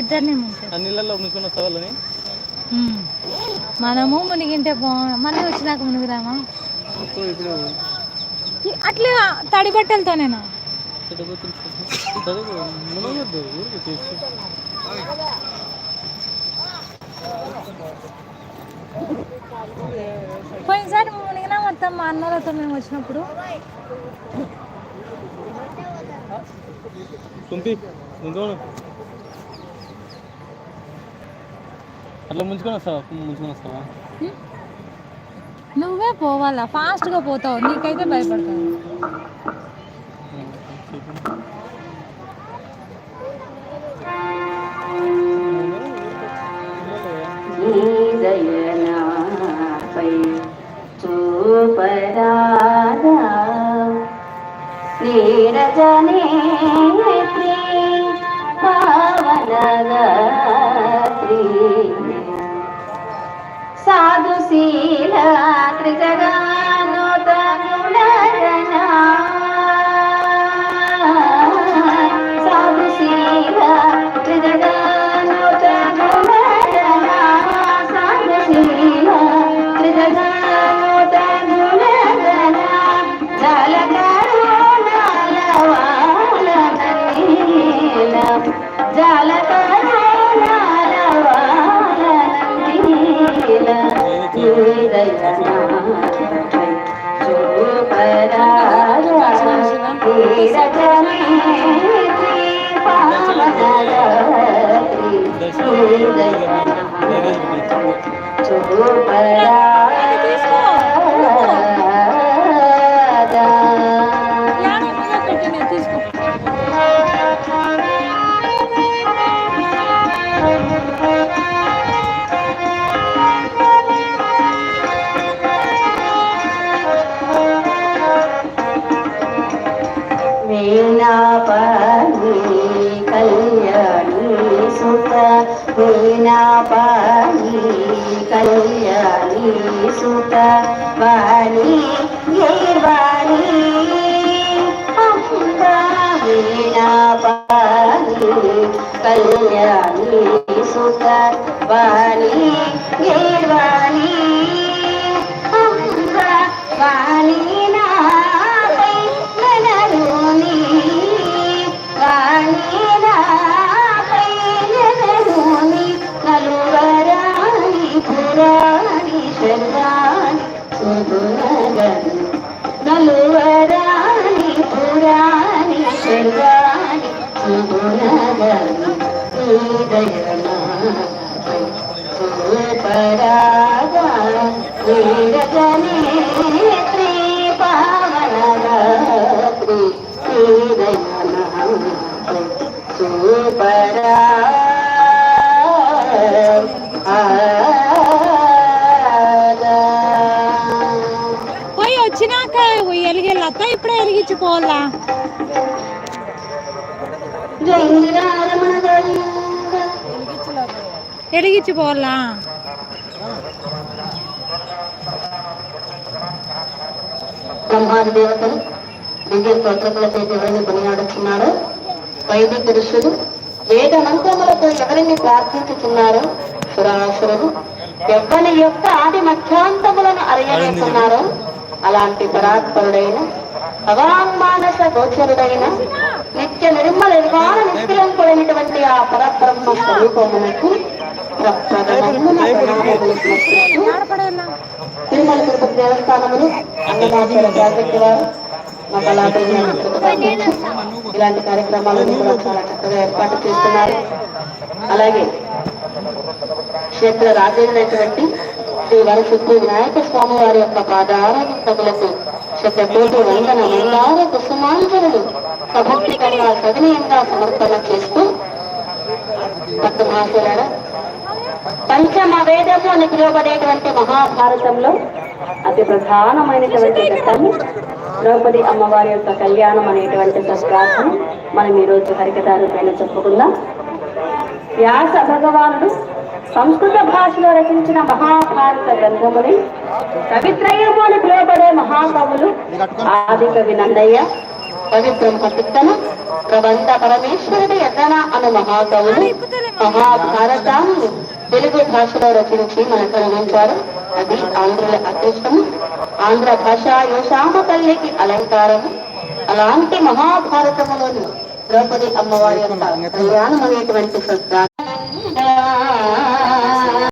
ఇద్దరిని. మనము మునిగింటే బా మళ్ళీ వచ్చినాక మునుగుదామా? ఇప్పుడు అట్లా తడి బట్టలతోనేనా? మునగొద్దు పోయినసారి మునిగినా మొత్తం మా అన్నలతో మేము వచ్చినప్పుడు. అట్లా ముంచుకొని వస్తావా? ముంచుకొని వస్తావా. నువ్వే పోవాలా? ఫాస్ట్గా పోతావు. నీకైతే భయపడతావు. చూపరాదా నీరజనేత్రి పావనగాత్రి వీణాపాణి కళ్యాణి సుత వాణి గీర్వాణి అంబా కళ్యాణి సుత వాణి పోయి వచ్చినాక ఎలిగెళ్ళత్తా ఇప్పుడే ఎలిగించుకోవాలా ఎలిగించుకోవాలా బ్రహ్మాది దేవతలు దివ్య స్తోత్రములతో ఎవరిని కొనియాడుతున్నారు. వైదిక పురుషులు వేద మంత్రములతో ఎవరిని ప్రార్థించుతున్నారో సురాసురులు ఎవరి యొక్క ఆది మధ్యాంతములను అరయలేకున్నారో అలాంటి పరాత్పరుడైన భగవాన్మానస గోచరుడైన నిత్య నిర్మల నిర్మాణ నిష్కలంకుడైనటువంటి ఆ పరబ్రహ్మ స్వరూపమునకు తిరుమల తిరుపతి దేవస్థానములు అన్నదాచార్య ప్రాజెక్టు వారు మా కళాకారులు ఇలాంటి కార్యక్రమాలను కూడా చాలా చక్కగా ఏర్పాటు చేస్తున్నారు అలాగే క్షేత్ర రాజైనటువంటి శ్రీ వరసిద్ధి వినాయక స్వామి వారి యొక్క పాదారవిందములకు శతకోటి వందన మందార కుసుమాంజనులు సభక్తికంగా సదనీయంగా సమర్పణ చేస్తూ భక్త మహాశయులారా పంచమ వేదము అని పిలువబడేటువంటి మహాభారతంలో అతి ప్రధానమైనటువంటి ఘట్టాన్ని ద్రౌపది అమ్మవారి యొక్క కళ్యాణం అనేటువంటి సత్ప్రార్థన మనం ఈరోజు హరికథారు పైన చెప్పుకుందాం. వ్యాస భగవానుడు సంస్కృత భాషలో రచించిన మహాభారత గ్రంథముని కవిత్రయము అని పిలువబడే మహాకవులు ఆది కవి నందయ్య పవిత్రం తిక్కన ప్రబంధ పరమేశ్వరుడు ఎదన అను మహాకవులు మహాభారతాన్ని తెలుగు భాషలో రచించి మనకు అందించారు అది ఆంధ్రుల అదృష్టము ఆంధ్ర భాష యోషామ తల్లికి అలంకారము అలాంటి మహాభారతములోని ద్రౌపది అమ్మవారి యొక్క కళ్యాణం అనేటువంటి శ్రద్ధ.